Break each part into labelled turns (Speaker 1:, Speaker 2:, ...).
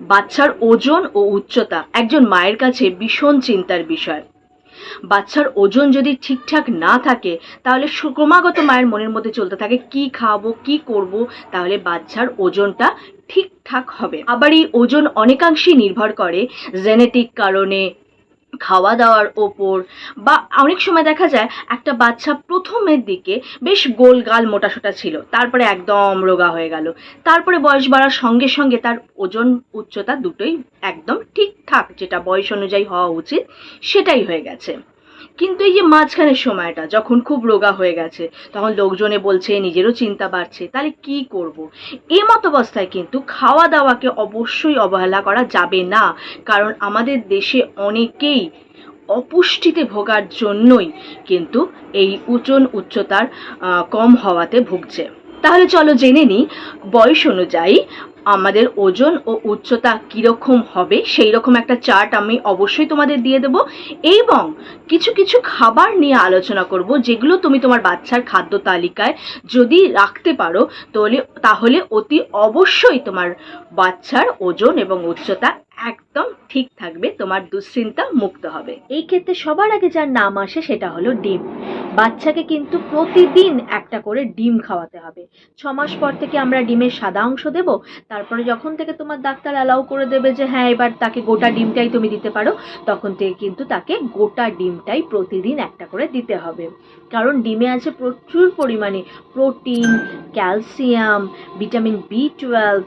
Speaker 1: বাচ্চার ওজন ও উচ্চতা একজন মায়ের কাছে ভীষণ চিন্তার বিষয়। বাচ্চার ওজন যদি ঠিকঠাক না থাকে, তাহলে সুক্রমাগত মায়ের মনের মধ্যে চলতে থাকে, কি খাওয়াবো কি করব, তাহলে বাচ্চার ওজনটা ঠিকঠাক হবে। আবার এই ওজন অনেকাংশেই নির্ভর করে জেনেটিক কারণে খাওয়া দাওয়ার ওপর বা অনেক সময় দেখা যায় একটা বাচ্চা প্রথমের দিকে বেশ গোলগাল মোটাসোটা ছিল, তারপরে একদম রোগা হয়ে গেল। তারপরে বয়স বাড়ার সঙ্গে সঙ্গে তার ওজন উচ্চতা দুটোই একদম ঠিকঠাক, যেটা বয়স অনুযায়ী হওয়া উচিত, সেটাই হয়ে গেছে। কিন্তু এই যে মাঝখানের সময়টা, যখন খুব রোগা হয়ে গেছে, তখন লোকজনে বলছে, নিজেরও চিন্তা বাড়ছে, তাহলে কি করব। এ মত অবস্থায় কিন্তু খাওয়া দাওয়াকে অবশ্যই অবহেলা করা যাবে না, কারণ আমাদের দেশে অনেকেই অপুষ্টিতে ভোগার জন্যই কিন্তু এই ওজন উচ্চতার কম হওয়াতে ভুগছে তাহলে চলো জেনে নিই, বয়স অনুযায়ী আমাদের ওজন ও উচ্চতা কীরকম হবে সেই রকম একটা চার্ট আমি অবশ্যই তোমাদের দিয়ে দেবো। এবং কিছু কিছু খাবার নিয়ে আলোচনা করব, যেগুলো তুমি তোমার বাচ্চার খাদ্য তালিকায় যদি রাখতে পারো তাহলে তাহলে অতি অবশ্যই তোমার বাচ্চার ওজন এবং উচ্চতা একদম ঠিক থাকবে, তোমার দুশ্চিন্তা মুক্ত হবে। এই ক্ষেত্রে সবার আগে যার নাম আসে সেটা হলো ডিম। বাচ্চাকে কিন্তু প্রতিদিন একটা করে ডিম খাওয়াতে হবে। ছ মাস পর থেকে আমরা ডিমের সাদা অংশ দেব, তারপরে যখন থেকে তোমার ডাক্তার অ্যালাউ করে দেবে যে হ্যাঁ এবার তাকে গোটা ডিমটাই তুমি দিতে পারো, তখন থেকে কিন্তু তাকে গোটা ডিমটাই প্রতিদিন একটা করে দিতে হবে। কারণ ডিমে আছে প্রচুর পরিমাণে protein, calcium, vitamin B twelve,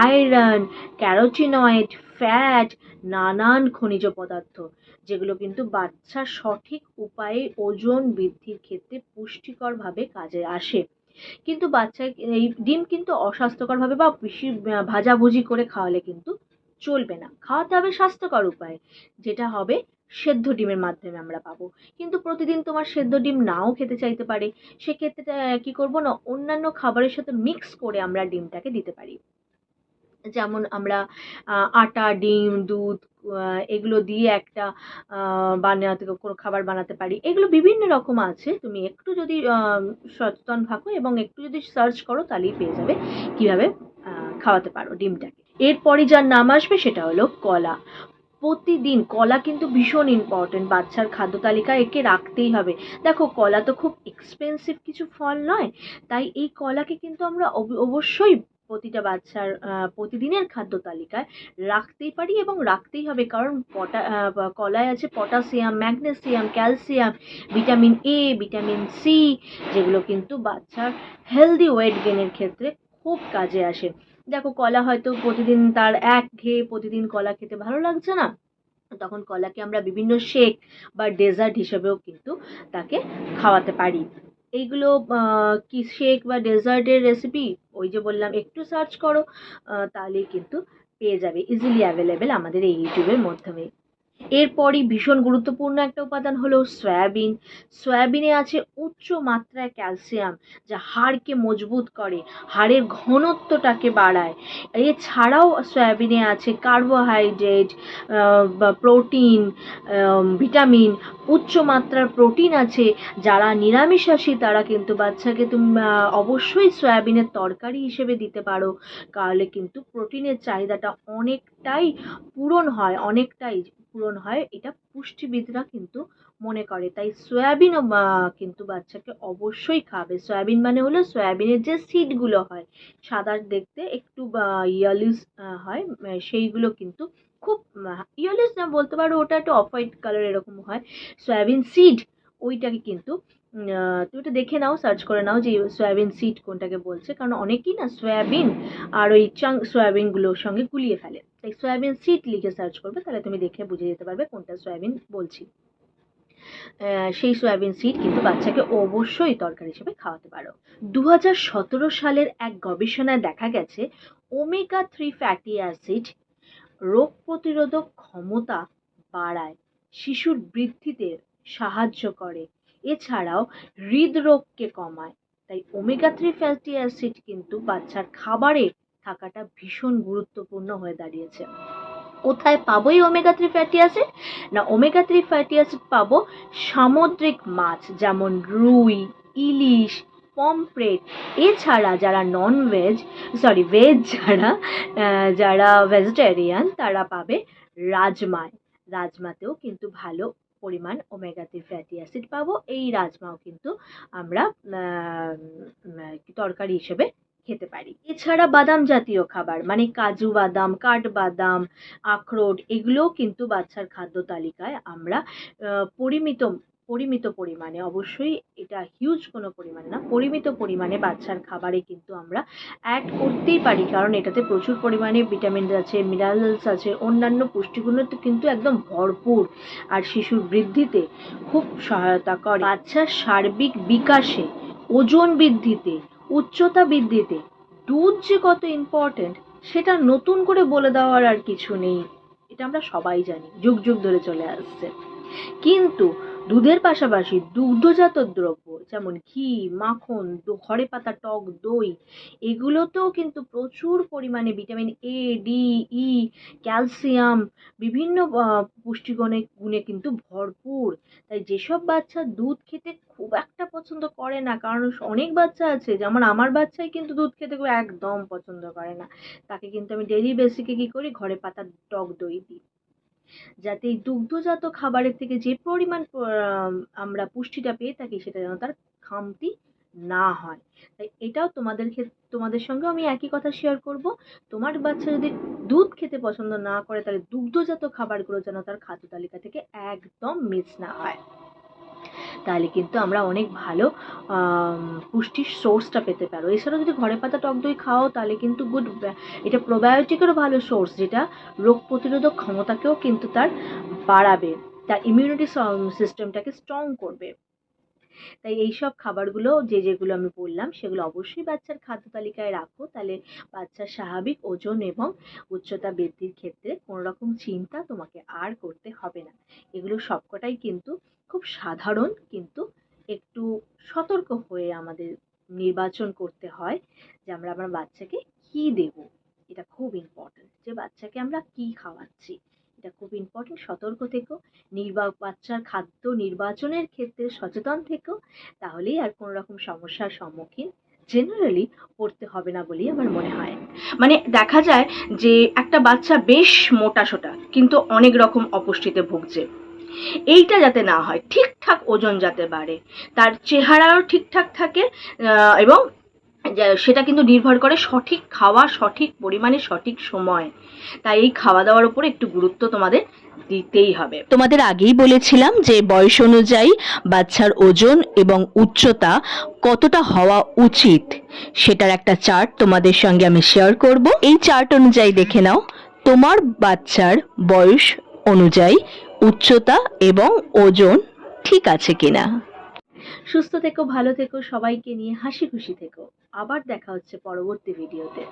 Speaker 1: iron, carotenoid fat নানান খনিজ পদার্থ, যেগুলো কিন্তু বাচ্চার সঠিক উপায়ে ওজন বৃদ্ধির ক্ষেত্রে পুষ্টিকরভাবে কাজে আসে। কিন্তু বাচ্চা এই ডিম কিন্তু অস্বাস্থ্যকরভাবে বা বেশি ভাজাভুজি করে খাওয়ালে কিন্তু চলবে না। খাওয়াতে হবে স্বাস্থ্যকর উপায়ে, যেটা হবে সেদ্ধ ডিমের মাধ্যমে আমরা পাবো। কিন্তু প্রতিদিন তোমার সেদ্ধ ডিম নাও খেতে চাইতে পারে, সেক্ষেত্রে কি করব না, অন্যান্য খাবারের সাথে মিক্স করে আমরা ডিমটাকে দিতে পারি। যেমন আমরা আটা, ডিম, দুধ এগুলো দিয়ে একটা বানাতে, কোনো খাবার বানাতে পারি। এগুলো বিভিন্ন রকম আছে। তুমি একটু যদি সচেতন থাকো এবং একটু যদি সার্চ করো তাহলেই পেয়ে যাবে কীভাবে খাওয়াতে পারো ডিমটাকে। এরপরে যার নাম আসবে সেটা হলো কলা। প্রতিদিন কলা কিন্তু ভীষণ ইম্পর্টেন্ট বাচ্চার খাদ্য তালিকায় একে রাখতেই হবে। দেখো, কলা তো খুব এক্সপেন্সিভ কিছু ফল নয়। তাই এই কলাকে কিন্তু আমরা অব- অবশ্যই প্রতিটা বাচ্চার প্রতিদিনের খাদ্য তালিকায় রাখতেই পারি এবং রাখতেই হবে। কারণ পটা কলায় আছে potassium magnesium calcium, vitamin A vitamin C যেগুলো কিন্তু বাচ্চার হেলদি ওয়েট গেনের ক্ষেত্রে খুব কাজে আসে। দেখো, কলা হয়তো প্রতিদিন তার এক ঘেয়ে প্রতিদিন কলা খেতে ভালো লাগছে না। তখন কলাকে আমরা বিভিন্ন শেক বা ডেজার্ট হিসেবেও কিন্তু তাকে খাওয়াতে পারি। এইগুলো কি শেক বা ডেজার্টের রেসিপি ওই যে বললাম, একটু সার্চ করো তাহলেই কিন্তু পেয়ে যাবে ইজিলি অ্যাভেলেবেল আমাদের এই ইউটিউবের মাধ্যমে। এরপরই ভীষণ গুরুত্বপূর্ণ একটা উপাদান হলো সয়াবিন। সয়াবিনে আছে উচ্চ মাত্রায় ক্যালসিয়াম, যা হাড়কে মজবুত করে, হাড়ের ঘনত্বটাকে বাড়ায়। এছাড়াও সয়াবিনে আছে কার্বোহাইড্রেট বা প্রোটিন ভিটামিন। উচ্চ মাত্রার প্রোটিন আছে যারা নিরামিষাশী তারা কিন্তু বাচ্চাকে তুমি অবশ্যই সয়াবিনের তরকারি হিসেবে দিতে পারো। তাহলে কিন্তু প্রোটিনের চাহিদাটা অনেকটাই পূরণ হয়, অনেকটাই। পূরণ হয়, এটা পুষ্টিবিদরা কিন্তু মনে করে। তাই সয়াবিনও কিন্তু বাচ্চাকে অবশ্যই খাবে। সয়াবিন মানে হলো সয়াবিনের যে সিডগুলো হয়, সাদা দেখতে একটু ইয়ালিস হয় সেইগুলো কিন্তু খুব ইয়ালিস না বলতে পারো, ওটা একটু অফ হোয়াইট কালার এরকম হয়। সয়াবিন সিড ওইটাকে কিন্তু তুমি একটু দেখে নাও সার্চ করে নাও যে সয়াবিন সিড কোনটাকে বলছে, কারণ অনেকেই না সয়াবিন আর ওই চাং সয়াবিনগুলোর সঙ্গে গুলিয়ে ফেলে। তাই সয়াবিন সিড লিখে সার্চ করবে, তাহলে তুমি দেখে বুঝে যেতে পারবে কোনটা সয়াবিন বলছি। সেই সয়াবিন সিড কিন্তু বাচ্চাকে অবশ্যই তরকারি হিসেবে খাওয়াতে পারো। দু সালের এক গবেষণায় দেখা গেছে ওমেগা থ্রি ফ্যাটি অ্যাসিড রোগ প্রতিরোধক ক্ষমতা বাড়ায় শিশুর বৃদ্ধিতে সাহায্য করে। এছাড়াও হৃদরোগকে কমায়। তাই ওমেগা থ্রি ফ্যাটি অ্যাসিড কিন্তু বাচ্চার খাবারে থাকাটা ভীষণ গুরুত্বপূর্ণ হয়ে দাঁড়িয়েছে। কোথায় পাবো এই ওমেগা থ্রি ফ্যাটি অ্যাসিড না ওমেগা থ্রি ফ্যাটি অ্যাসিড পাবো সামুদ্রিক মাছ, যেমন রুই, ইলিশ পমপ্রেট এছাড়া যারা নন ভেজ সরি ভেজ যারা যারা ভেজিটেরিয়ান তারা পাবে রাজমায়। রাজমাতেও কিন্তু ভালো পরিমাণ ওমেগা থ্রি ফ্যাটি অ্যাসিড পাবো। এই রাজমাও কিন্তু আমরা তরকারি হিসেবে খেতে পারি। এছাড়া বাদাম জাতীয় খাবার মানে কাজু বাদাম, কাঠবাদাম, আখরোট, এগুলোও কিন্তু বাচ্চার খাদ্য তালিকায় আমরা পরিমিত পরিমিত পরিমাণে, অবশ্যই এটা হিউজ কোনো পরিমাণে না, পরিমিত পরিমাণে বাচ্চার খাবারে কিন্তু আমরা অ্যাড করতেই পারি। কারণ এটাতে প্রচুর পরিমাণে ভিটামিন আছে মিনারেলস আছে, অন্যান্য পুষ্টিগুণ তো কিন্তু একদম ভরপুর। আর শিশুর বৃদ্ধিতে খুব সহায়তা করে। বাচ্চার সার্বিক বিকাশে, ওজন বৃদ্ধিতে, উচ্চতা বৃদ্ধিতে দুধ যে কত ইম্পর্ট্যান্ট সেটা নতুন করে বলে দেওয়ার আর কিছু নেই। এটা আমরা সবাই জানি, যুগ যুগ ধরে চলে আসছে। কিন্তু দুধের পাশাপাশি দুগ্ধজাত দ্রব্য যেমন ঘি মাখন ঘরে পাতা টক দই এগুলোতেও কিন্তু প্রচুর পরিমাণে vitamin A D E calcium বিভিন্ন আহ, পুষ্টিগুণে গুণে কিন্তু ভরপুর। তাই যেসব বাচ্চা দুধ খেতে খুব একটা পছন্দ করে না কারণ অনেক বাচ্চা আছে যেমন আমার বাচ্চাই কিন্তু দুধ খেতে খুব একদম পছন্দ করে না। তাকে কিন্তু আমি ডেলি বেসিকে কী করি? ঘরে পাতা টক দই দিই। যাতে এই দুগ্ধজাত খাবারের থেকে যে পরিমাণ আমরা পুষ্টিটা পেয়ে থাকি সেটা যেন তার খামতি না হয়। তাই এটাও তোমাদের ক্ষেত্রে তোমাদের সঙ্গে আমি একই কথা শেয়ার করব। তোমার বাচ্চা যদি দুধ খেতে পছন্দ না করে, তাহলে দুগ্ধজাত খাবারগুলো যেন তার খাদ্য তালিকা থেকে একদম মিস না হয়। তাহলে কিন্তু আমরা অনেক ভালো পুষ্টির সোর্সটা পেতে পারো। এছাড়াও যদি ঘরে পাতা, টক দই খাও, তাহলে কিন্তু গুড এটা প্রোবায়োটিকেরও ভালো সোর্স যেটা রোগ প্রতিরোধক ক্ষমতাকেও কিন্তু তার বাড়াবে, তার ইমিউনিটি সিস্টেমটাকে স্ট্রং করবে। তাই এই সব খাবারগুলো যে যেগুলো আমি বললাম, সেগুলো অবশ্যই বাচ্চার খাদ্য তালিকায় রাখো। তাহলে বাচ্চার স্বাভাবিক ওজন এবং উচ্চতা বৃদ্ধির ক্ষেত্রে কোনো রকম চিন্তা তোমাকে আর করতে হবে না। এগুলো সবকটাই কিন্তু খুব সাধারণ, কিন্তু একটু সতর্ক হয়ে আমাদের নির্বাচন করতে হয় যে আমরা আমার বাচ্চাকে কী দেব। এটা খুব ইম্পর্ট্যান্ট যে বাচ্চাকে আমরা কী খাওয়াচ্ছি। এটা খুব ইম্পর্ট্যান্ট সতর্ক থেকো নির্বা বাচ্চার খাদ্য নির্বাচনের ক্ষেত্রে সচেতন থেকো, তাহলেই আর কোনো রকম সমস্যার সম্মুখীন জেনারেলি পড়তে হবে না বলেই আমার মনে হয়। মানে দেখা যায় যে একটা বাচ্চা বেশ মোটা সোটা, কিন্তু অনেক রকম অপুষ্টিতে ভুগছে। এইটা যাতে না হয়, ঠিকঠাক ওজন যাতে বাড়ে, তার চেহারাও ঠিকঠাক থাকে এবং সেটা কিন্তু নির্ভর করে সঠিক খাওয়া, সঠিক পরিমাণে সঠিক সময়। তাই এই খাওয়া দাওয়ার উপর একটু গুরুত্ব তোমাদের দিতেই হবে।
Speaker 2: তোমাদের আগেই বলেছিলাম যে, বয়স অনুযায়ী বাচ্চার ওজন এবং উচ্চতা কতটা হওয়া উচিত, সেটার একটা চার্ট তোমাদের সঙ্গে আমি শেয়ার করব। এই চার্ট অনুযায়ী দেখে নাও, তোমার বাচ্চার বয়স অনুযায়ী উচ্চতা এবং ওজন ঠিক আছে কিনা।
Speaker 1: সুস্থ থেকো ভালো থেকো সবাইকে নিয়ে হাসি খুশি থেকো। আবার দেখা হচ্ছে পরবর্তী ভিডিওতে।